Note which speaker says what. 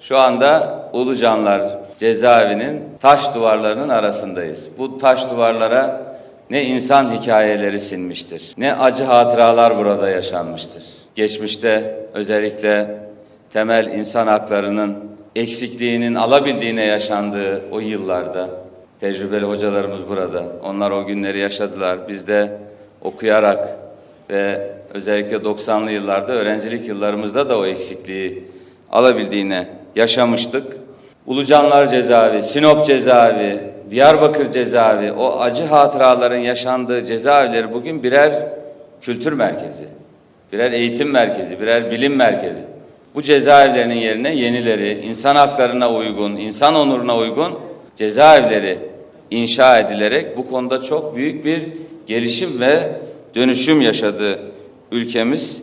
Speaker 1: Şu anda Ulucanlar cezaevinin taş duvarlarının arasındayız. Bu taş duvarlara ne insan hikayeleri sinmiştir, ne acı hatıralar burada yaşanmıştır. Geçmişte özellikle temel insan haklarının eksikliğinin alabildiğine yaşandığı o yıllarda tecrübeli hocalarımız burada. Onlar o günleri yaşadılar. Biz de okuyarak ve özellikle 90'lı yıllarda öğrencilik yıllarımızda da o eksikliği alabildiğine yaşamıştık. Ulucanlar cezaevi, Sinop cezaevi, Diyarbakır cezaevi, o acı hatıraların yaşandığı cezaevleri bugün birer kültür merkezi, birer eğitim merkezi, birer bilim merkezi. Bu cezaevlerinin yerine yenileri, insan haklarına uygun, insan onuruna uygun cezaevleri inşa edilerek bu konuda çok büyük bir gelişim ve dönüşüm yaşadı ülkemiz.